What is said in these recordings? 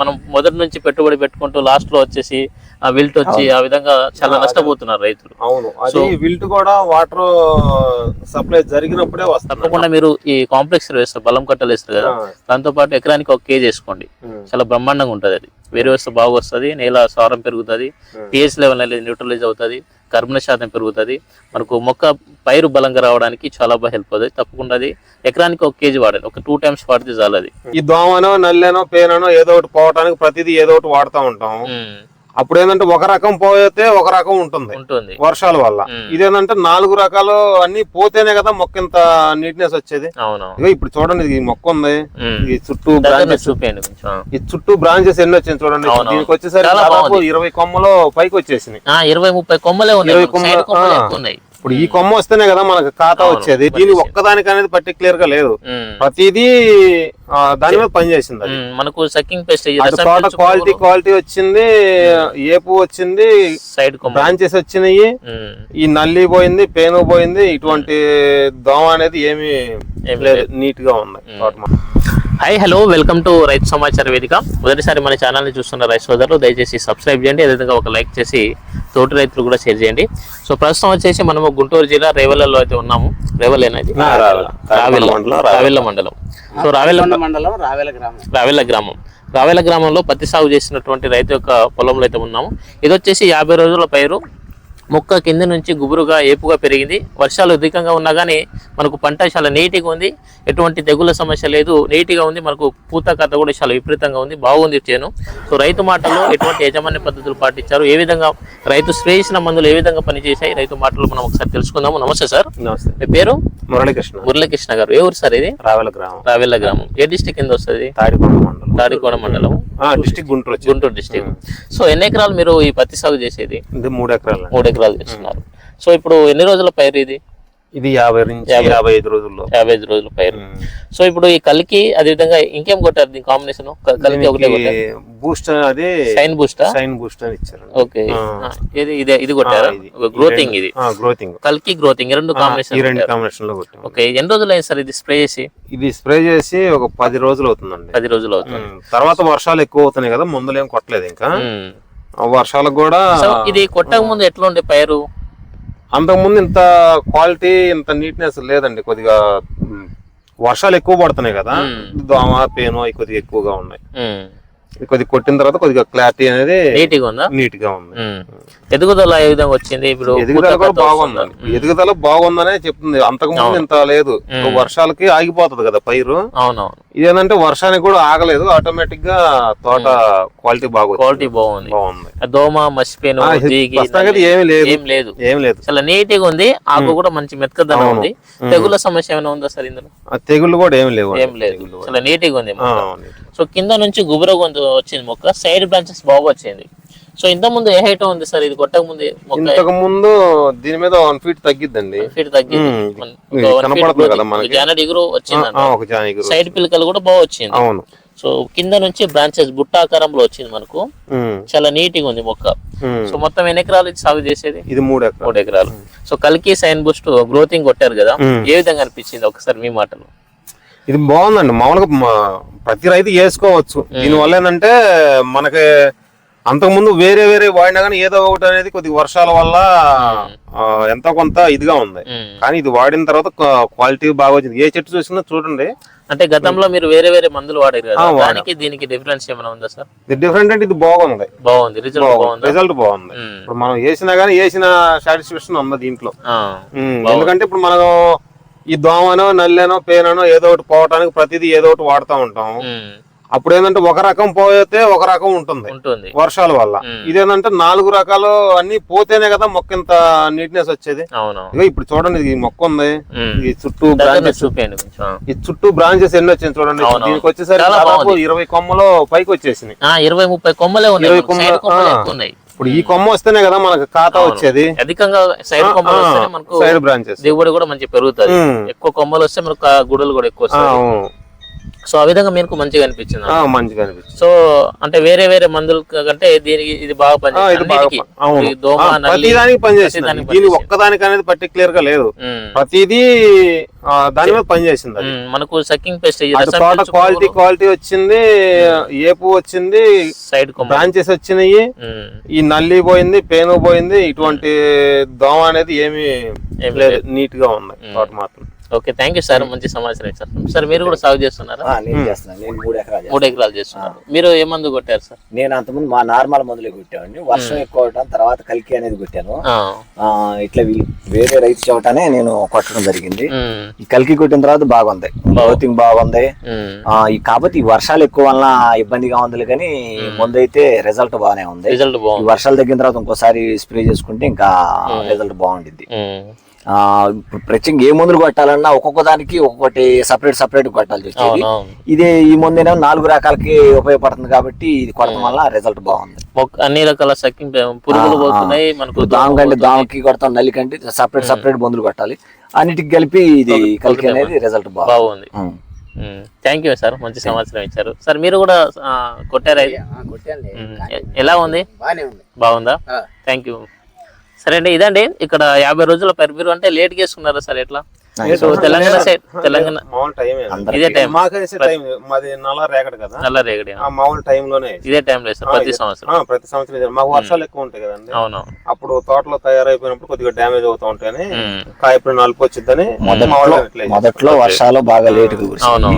మనం మొదటి నుంచి పెట్టుబడి పెట్టుకుంటూ లాస్ట్లో వచ్చేసి ఆ విల్ట్ వచ్చి ఆ విధంగా చాలా నష్టపోతున్నారు రైతులు. అవును. విల్ట్ కూడా వాటర్ సప్లై జరిగినప్పుడే వస్తుంది. తప్పకుండా మీరు ఈ కాంప్లెక్స్ వేస్తారు బలం కట్టలు వేస్తారు కదా. దాంతో పాటు ఎకరానికి ఒక కేజీ వేసుకోండి. చాలా బ్రహ్మాండంగా ఉంటుంది అది. వేరే వ్యవస్థ బాగా వస్తుంది నేల సారం పెరుగుతుంది పిహెచ్ లెవెల్ అనేది న్యూట్రలైజ్ అవుతుంది. కర్బన శాతం పెరుగుతుంది. మనకు మొక్క పైరు బలంగా రావడానికి చాలా బాగా హెల్ప్ అవుతుంది. తప్పకుండా అది ఎకరానికి ఒక కేజీ వాడాలి. ఒక టూ టైమ్స్ వాడితే చాలు అది. ఈ దోమనో నల్లెనో పేనో ఏదో ఒకటి పోవటానికి ప్రతిదీ ఏదో ఒకటి వాడుతూ ఉంటాం. అప్పుడు ఏంటంటే ఒక రకం పోతే ఒక రకం ఉంటుంది. ఉంటుంది. వర్షాల వల్ల. ఇదేంటంటే నాలుగు రకాలు అన్ని పోతేనే కదా మొక్క ఇంత నీట్నెస్ వచ్చేది. ఇప్పుడు చూడండి ఇది ఈ మొక్క ఉంది. ఈ చుట్టూ బ్రాంచెస్. ఈ చుట్టూ బ్రాంచెస్ ఎన్ని వచ్చింది చూడండి. దీనికి వచ్చేసరికి దాదాపు. ఇరవై కొమ్మలు పైకి వచ్చేసినాయి. ఇరవై ముప్పై కొమ్మలే ఉన్నాయి. ఇప్పుడు ఈ కొమ్మ వస్తేనే కదా మనకు ఖాతా వచ్చేది. దీని ఒక్కదానికి అనేది పర్టికులర్గా లేదు. ప్రతిదీ దాని మీద పనిచేసింది మనకు సక్కింగ్ పెస్ట్ తోట క్వాలిటీ క్వాలిటీ వచ్చింది ఏపు వచ్చింది సైడ్ బ్రాంచెస్ వచ్చినాయి. ఈ నల్లి పోయింది పేను పోయింది ఇటువంటి దోమ అనేది ఏమీ నీట్గా ఉంది తోట. హాయ్ హలో వెల్కమ్ టు రైతు సమాచార వేదిక మొదటిసారి మన ఛానల్ని చూస్తున్న రైతు సోదరులు దయచేసి సబ్స్క్రైబ్ చేయండి. అదేవిధంగా ఒక లైక్ చేసి తోటి రైతులు కూడా షేర్ చేయండి. సో ప్రస్తుతం వచ్చేసి మనము గుంటూరు జిల్లా రేవలలో అయితే ఉన్నాము. రావెల. రావెల మండలం, రావెల. రావెల మండలం. సో రావెల మండలం రావెల గ్రామం. రావెల గ్రామం. రావెల గ్రామంలో పత్తి సాగు చేసినటువంటి రైతు యొక్క పొలంలో అయితే ఉన్నాము. ఇది వచ్చేసి యాభై రోజుల పైరు. మొక్క కింద నుంచి గుబురుగా ఏపుగా పెరిగింది. వర్షాలు అధికంగా ఉన్నా కానీ మనకు పంట చాలా నీటిగా ఉంది. ఎటువంటి తెగుళ్ళ సమస్య లేదు. నీటిగా ఉంది. మనకు పూత కథ కూడా చాలా విపరీతంగా ఉంది. బాగుంది చేను. సో రైతు మాటల్లో ఎటువంటి యాజమాన్య పద్ధతులు పాటించారు? ఏ విధంగా రైతు స్ప్రే చేసిన మందులు ఏ విధంగా పనిచేశాయి? రైతు మాటలు మనం ఒకసారి తెలుసుకుందాము. నమస్తే సార్. నమస్తే. మీ పేరు? మురళీకృష్ణ. మురళీకృష్ణ గారు. ఏ ఊరు సార్ ఇది? రావెల గ్రామం. రావెల్ల గ్రామం. ఏ డిస్టిక్ కింద వస్తుంది? తాడికొండ మండలం. తాడికోణ మండలం. District Guntur Guntur district. So ఎన్ని ఎకరాలు మీరు ఈ పత్తి సాగు చేసేది? మూడు ఎకరాలు. మూడు ఎకరాలు చేస్తున్నారు. సో ఇప్పుడు ఎన్ని రోజుల పైరు ఇది? ఇది యాభై నుంచి యాభై. ఐదు రోజుల్లో. యాభై ఐదు రోజుల పైరు. సో ఇప్పుడు ఈ కలికి అదే విధంగా ఇంకేం కొట్టారు దీని కాంబినేషన్ కలికి ఒకటే కొట్టారు. బూస్ట్ అది సైన్ బూస్టా సైన్ బూస్ట్ అని ఇచ్చారు. ఓకే. ఇది ఇదే ఇది కొట్టారా? గ్రోతింగ్ ఇది. గ్రోతింగ్ కలికి గ్రోతింగ్ రెండు కాంబినేషన్ రెండు కాంబినేషన్లో కొట్టాం ఓకే ఎన్ని రోజులు అయింది సార్ ఇది స్ప్రే చేసి? ఇది స్ప్రే చేసి ఒక పది రోజులు అవుతుందండి. పది రోజులు అవుతుంది. తర్వాత వర్షాలు ఎక్కువ అవుతున్నాయి కదా మందులు ఏం కొట్టలేదు ఇంకా. వర్షాలకు కూడా ఇది కొట్టక ముందు ఎట్లా ఉండే పైరు? అంతకుముందు ఇంత క్వాలిటీ ఇంత నీట్నెస్ లేదండి. కొద్దిగా వర్షాలు ఎక్కువ పడుతున్నాయి కదా. దోమ పేను కొద్దిగా ఎక్కువగా ఉన్నాయి. కొద్దిగా కొట్టిన తర్వాత కొద్దిగా క్లారిటీ అనేది నీట్గా ఉందా? నీట్గా ఉంది. ఎదుగుదల ఏ విధంగా వచ్చింది? ఇప్పుడు ఎదుగుదల కూడా బాగుందండి ఎదుగుదల బాగుందనే చెప్తుంది. అంతకు ముందు ఇంత లేదు. వర్షాలకి ఆగిపోతుంది కదా పైరు. అవునవును. ఇదేంటంటే వర్షానికి కూడా ఆగలేదు. ఆటోమేటిక్గా తోట క్వాలిటీ బాగా క్వాలిటీ బాగుంది. బాగుంది. దోమ మసిపోయిన ఏమీ లేదు. ఏం లేదు. ఏం లేదు. చాలా నీట్గా ఉంది. ఆకు కూడా మంచి మెత్తదనం ఉంది. తెగుల సమస్య ఏమైనా ఉందా సార్ ఇందులో? తెగుళ్ళు కూడా ఏం లేవు ఏం లేదు. చాలా నీట్గా ఉంది. సో కింద నుంచి గుబుర గొంతు వచ్చింది మొక్క సైడ్ బ్రాంచెస్ బాగా వచ్చింది. సో ఇంత ముందు ఏ హైట్ ఉంది సార్? ఇది కొట్టక ముందు ఇంతకు ముందు దీని మీద వన్ ఫీట్ తగ్గిద్దండి. ఫీట్ తగ్గింది. కదా మనకి. వచ్చింది. సైడ్ పిలకలు కూడా బాగా వచ్చింది. అవును. సో కింద నుంచి బ్రాంచెస్ బుట్టాకారంలో వచ్చింది మనకు. చాలా నీట్గా ఉంది మొక్క. సో మొత్తం ఎన్ని ఎకరాలు ఇది సాగు చేసేది? ఇది మూడు మూడు ఎకరాలు. సో కలికి సైన్ బూస్ట్ గ్రోతింగ్ కొట్టారు కదా. ఏ విధంగా అనిపించింది? ఒకసారి మీ మాటలు. ఇది బాగుందండి. మామూలుగా ప్రతి రైతు వేసుకోవచ్చు దీనివల్ల ఏంటంటే మనకి అంతకుముందు వేరే వేరే వాడినా కానీ ఏదో ఒకటి అనేది కొద్ది వర్షాల వల్ల ఎంతో కొంత ఇదిగా ఉంది. కానీ ఇది వాడిన తర్వాత క్వాలిటీ బాగా వచ్చింది. ఏ చెట్టు చూసినా చూడండి. అంటే గతంలో మీరు వేరే వేరే మందులు వాడారు దానికి దీనికి డిఫరెన్స్ ఏమైనా ఉందా సార్? ఇది డిఫరెంట్ అంటే ఇది బాగుంది. బాగుంది. రిజల్ట్ బాగుంది. రిజల్ట్ బాగుంది. ఇప్పుడు మనం వేసినా కానీ వేసిన సాటిస్ఫాక్షన్ ఉంది దీంట్లో. ఎందుకంటే ఇప్పుడు మనం ఈ దోమనో నల్లెనో పేనో ఏదో ఒకటి పోవటానికి ప్రతిదీ ఏదో ఒకటి వాడుతూ ఉంటాం అప్పుడు ఏంటంటే ఒక రకం పోతే ఒక రకం ఉంటుంది. వర్షాల వల్ల. ఇదేంటంటే నాలుగు రకాలు అన్ని పోతేనే కదా మొక్క ఇంత నీట్నెస్ వచ్చేది. ఇప్పుడు చూడండి ఈ మొక్క ఉంది. ఈ చుట్టూ బ్రాంచెస్. ఈ చుట్టూ బ్రాంచెస్ ఎన్ని వచ్చింది చూడండి. దీనికి వచ్చేసరికి దాదాపు ఇరవై కొమ్మలు పైకి వచ్చేసినాయి. ఆ, ఇరవై ముప్పై కొమ్మలే ఉన్నాయి. ఇప్పుడు ఈ కొమ్మ వస్తేనే కదా మనకు ఖాతా వచ్చేది. అధికంగా సైడ్ కొమ్మలు వస్తేనే మనకు సైడ్ బ్రాంచెస్. దిగుబడి కూడా మంచి పెరుగుతుంది. ఎక్కువ కొమ్మలు వస్తే మనకు గుడులు కూడా ఎక్కువ వస్తాయి. సో ఆ విధంగా మీకు మంచిగా అనిపించింది మంచిగా అనిపించింది. సో అంటే వేరే వేరే మందుల కంటే దీనికి ఇది బాగా పనిచేస్తుంది దోమ ప్రతిదానికి పనిచేసింది. దీని. ఒక్కదానికి అనేది పర్టికులర్గా లేదు ప్రతిదీ దాని మీద పనిచేసింది మనకు సక్కింగ్ పెస్ట్ తోట క్వాలిటీ క్వాలిటీ వచ్చింది ఏపు వచ్చింది సైడ్ బ్రాంచెస్ వచ్చినాయి. ఈ నల్లి పోయింది పేను పోయింది ఇటువంటి దోమ అనేది ఏమీ ఏమీ లేదు నీట్గా ఉంది. తోట మాత్రం. ఓకే థ్యాంక్ యూ సార్ మంచి సమాచారం ఇచ్చారు. సార్ మీరు కూడా సాగు చేస్తున్నారా? నేను చేస్తున్నాను నేను మూడు ఎకరాలు మూడు ఎకరాలు చేస్తున్నారు. మీరు ఏ మందు కొట్టారు సార్ నేను అంతకుముందు మా నార్మల్ మందులే కొట్టామండి వర్షం ఎక్కువ అవటం తర్వాత కలికి అనేది కొట్టాను. ఇట్లా వేరే రైతు చవటానే నేను కొట్టడం జరిగింది. ఉమ్, ఈ కలికి కొట్టిన తర్వాత బాగుంది. గ్రోతింగ్ బాగుంది. ఉమ్, ఆ, ఈ కాకపోతే ఈ వర్షాలు ఎక్కువ వలన ఇబ్బందిగా ఉంది కానీ ముందు అయితే రిజల్ట్ బాగానే ఉంది. రిజల్ట్ వర్షాలు తగ్గిన తర్వాత ఇంకోసారి స్ప్రే చేసుకుంటే ఇంకా రిజల్ట్ ఇప్పుడు ప్రత్యేకంగా ఏ మందులు కొట్టాలన్నా ఒక్కొక్క దానికి ఒక్కొక్కటి సపరేట్ సపరేట్ కొట్టాల్సి వచ్చేది. ఇదే ఈ మందేమో నాలుగు రకాలకి ఉపయోగపడుతుంది కాబట్టి ఇది కొట్టడం వల్ల రిజల్ట్ బాగుంది. అన్ని రకాల పురుగులు పోతున్నాయి మనకు ఇప్పుడు దామ కంటే దామకి కొడతాం నల్లి కంటే సపరేట్ సపరేట్ మందులు కొట్టాలి. అన్నిటికి కలిపి ఇది కలిపి అనేది రిజల్ట్ బాగుంది. థ్యాంక్ యూ సార్ మంచి సమాచారం ఇచ్చారు. సార్ మీరు కూడా కొట్టారా ఎలా ఉంది? బానే ఉంది. బాగుందా? థ్యాంక్ యూ సరే అండి ఇదండి. ఇక్కడ యాభై రోజుల పరి మీరు అంటే లేట్ చేసుకున్నారా సార్? ఎట్లా? సో తెలంగాణ సైడ్ తెలంగాణ మామూలు టైం ఇదే టైం మాకేసే టైం మాది నల్ల రేగడి కదా. నల్ల రేగడి ఆ మామూలు టైం లోనే. ఇదే టైం లేదు సార్ ప్రతి సంవత్సరం. ఆ, ప్రతి సంవత్సరం. మాకు వర్షాలు ఎక్కువ ఉంటాయి కదండి. అవును. అప్పుడు తోటలో తయారైపోయినప్పుడు కొద్దిగా డ్యామేజ్ అవుతా ఉంటాయని ఉమ్, కాయ ఇప్పుడు నలుపు వచ్చిద్దని. మొదట్లో వర్షాలు బాగా లేట్ అవును.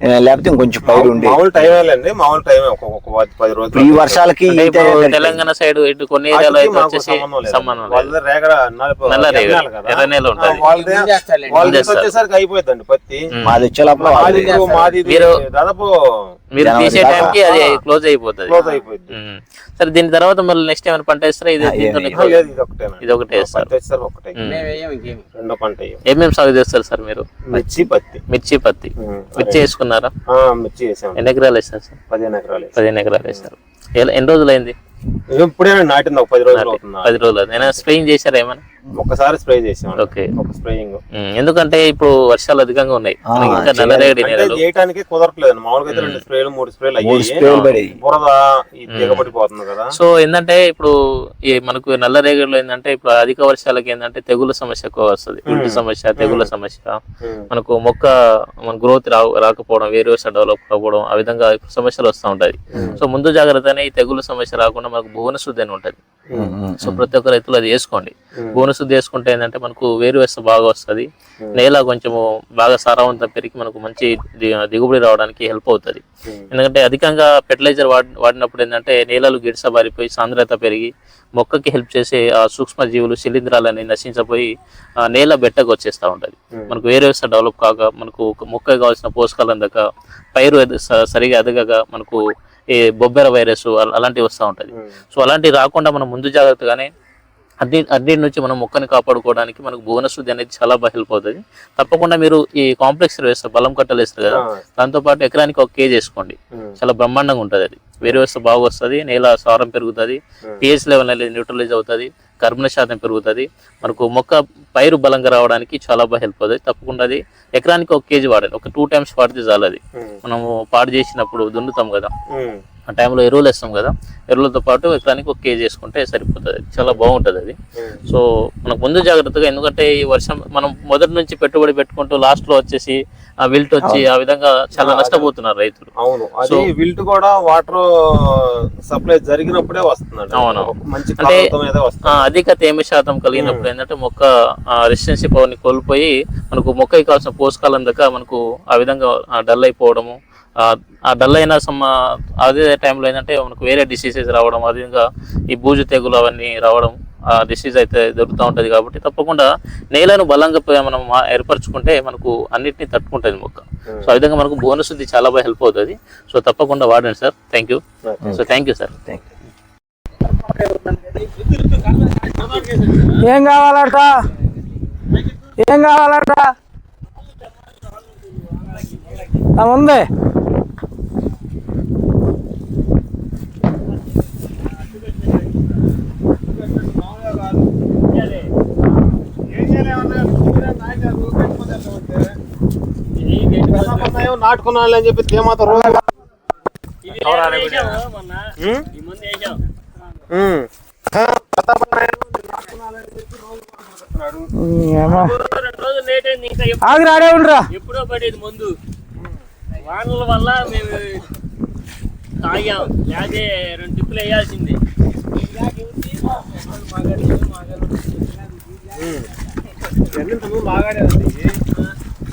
లేకపోతే ఇంకొంచెం పైరు ఉండే. మామూలు టైమే లేండి మామూలు టైమే ఒక పది- రోజులు ఈ వర్షాలకి. తెలంగాణ సైడ్ ఇటు కొన్ని ఏరియాలో అయితే వచ్చేసి సంబంధం. వచ్చేసరికి అయిపోతుందండి పత్తి. మాది వచ్చే లోపల మాది మీరు- దాదాపు మీరు తీసే దాకా. టైంకి అది క్లోజ్ అయిపోతుంది. క్లోజ్ అయిపోయింది ఉమ్. సరే దీని తర్వాత మళ్ళీ నెక్స్ట్ ఏమైనా పంట వేస్తారా? ఇది ఇది ఒకటేనా? ఇది ఒకటే వేస్తారు. రెండో పంట. ఏమేమి సాగు చేస్తారు సార్ మీరు? మిర్చి పత్తి. మిర్చి పత్తి. మిర్చి వేసుకున్నారా? ఆ, మిర్చి వేసాం. ఎన్ని ఎకరాలు వేస్తారు సార్? పదిహేను ఎకరాలు. పదిహేను ఎకరాలు వేస్తారు ఎలా- ఎన్ని రోజులు అయింది ఇప్పుడేనా నాటింది? ఒక పది రోజులు పది రోజులు స్ప్రేయింగ్ చేశారా ఏమైనా? ఒక్కసారి స్ప్రే చేసాం ఓకే. ఒక స్ప్రేయింగ్. ఎందుకంటే ఇప్పుడు వర్షాలు అధికంగా ఉన్నాయి. ఇంకా. నల్లరేగడి నేలలు. చేయటానికి కుదరట్లేదు మామూలుగా అయితే రెండు స్ప్రేలు మూడు స్ప్రేలు అయ్యాయి బురద దిగబడిపోతుంది కదా. సో ఏంటంటే ఇప్పుడు ఈ మనకు నల్ల రేగడిలో ఏంటంటే ఇప్పుడు అధిక వర్షాలకి ఏంటంటే తెగుల సమస్య ఎక్కువ వస్తుంది. ఇంటి సమస్య తెగుల సమస్య. మనకు మొక్క మన గ్రోత్ రా రాకపోవడం వేరే వేస డెవలప్ కాకపోవడం ఆ విధంగా సమస్యలు వస్తూ ఉంటాయి. సో ముందు జాగ్రత్తనే ఈ తెగుల సమస్య రాకుండా మనకు భువన శుద్ధి అని ఉంటుంది. సో ప్రతి ఒక్క రైతులు అది వేసుకోండి. శుద్ధి వేసుకుంటే ఏంటంటే మనకు వేరు వేస బాగా వస్తుంది. నేల కొంచెము బాగా సారవంతం పెరిగి మనకు మంచి దిగుబడి రావడానికి హెల్ప్ అవుతుంది. ఎందుకంటే అధికంగా ఫెర్టిలైజర్ వాడి వాడినప్పుడు ఏంటంటే నేలలు గిడసబారిపోయి సాంద్రత పెరిగి మొక్కకి హెల్ప్ చేసే ఆ సూక్ష్మ జీవులు శిలీంధ్రాలని నశించపోయి ఆ నేల బెట్టకు వచ్చేస్తూ ఉంటుంది. మనకు వేరే వ్యవస్థ డెవలప్ కాక మనకు ఒక మొక్కకి కావాల్సిన పోషకాలు అందక పైరు సరిగా ఎదగక మనకు ఈ బొబ్బెర వైరస్ అల- అలాంటివి వస్తూ ఉంటుంది. సో అలాంటివి రాకుండా మనం ముందు జాగ్రత్తగానే అన్ని అన్నిటి నుంచి మనం మొక్కని కాపాడుకోవడానికి మనకు భువన శుద్ధి అనేది చాలా బాగా హెల్ప్ అవుతుంది తప్పకుండా మీరు ఈ కాంప్లెక్స్ వేస్తారు బలం కట్టలు వేస్తారు కదా ఆ. దాంతో పాటు ఎకరానికి ఒక కేజీ వేసుకోండి. చాలా బ్రహ్మాండంగా ఉంటుంది అది వేరే వ్యవస్థ బాగా వస్తుంది నేల సారం పెరుగుతుంది పిహెచ్ లెవెల్ అనేది న్యూట్రలైజ్ అవుతుంది కర్బన శాతం పెరుగుతుంది. మనకు మొక్క పైరు బలంగా రావడానికి చాలా బాగా హెల్ప్ అవుతుంది. తప్పకుండా అది ఎకరానికి ఒక కేజీ వాడాలి. ఒక టూ టైమ్స్ వాడితే చాలు అది. మనము పాడు చేసినప్పుడు దున్నుతాం కదా. ఆ టైంలో ఎరువులు వేస్తాం కదా ఎరువులతో పాటు ఎకరానికి ఒక కేజీ వేసుకుంటే సరిపోతుంది. చాలా బాగుంటుంది అది. సో మనకు ముందు జాగ్రత్తగా ఎందుకంటే ఈ వర్షం మనం మొదటి నుంచి పెట్టుబడి పెట్టుకుంటూ లాస్ట్లో వచ్చేసి ఆ విల్ట్ వచ్చి ఆ విధంగా చాలా నష్టపోతున్నారు రైతులు. అవును. అది విల్ట్ కూడా వాటర్ సప్లై జరిగినప్పుడే వస్తుందండి. అవును. అంటే- వస్తుంది. అధిక తేమ శాతం కలిగినప్పుడు ఏంటంటే మొక్క రెసిస్టెన్సీ పవర్ని కోల్పోయి మనకు మొక్కకి కావాల్సిన పోషకాలు అందక మనకు ఆ విధంగా డల్ అయిపోవడము ఆ, డల్ అయిన సమ అదే టైంలో ఏంటంటే మనకు వేరే డిసీజెస్ రావడం అదేవిధంగా ఈ బూజు తెగులు అవన్నీ రావడం ఆ డిసీజ్ అయితే దొరుకుతూ ఉంటుంది కాబట్టి తప్పకుండా నేలను బలంగా ప- మనం ఏర్పరచుకుంటే మనకు అన్నిటిని తట్టుకుంటుంది మొక్క. సో ఆ విధంగా మనకు బోనస్ శుద్ధి చాలా బాగా హెల్ప్ అవుతుంది. సో తప్పకుండా వాడండి sir. Thank you so thank you sir thank you ఏం కావాలట? ఏం కావాలట? ఆ, ఉంది ఏం చేయలేమన్నా నాయకులు పెట్టుకుంటే నాటుకున్నాను అని చెప్పి తేమాత రోజు ఇది రేపు వేసాము మొన్న ఉమ్? ఈ ముందు వేసాం ఉమ్. ఏమో రెండు రోజులు లేట్ అయింది ఇంకా ఎప్పుడు- ఆగి రాడే ఉండరా. ఎప్పుడో పడేది ముందు. వానల వల్ల మేము తాగాం. లేకపోతే రెండు టిప్పులు వేయాల్సింది. సరిపోతుంది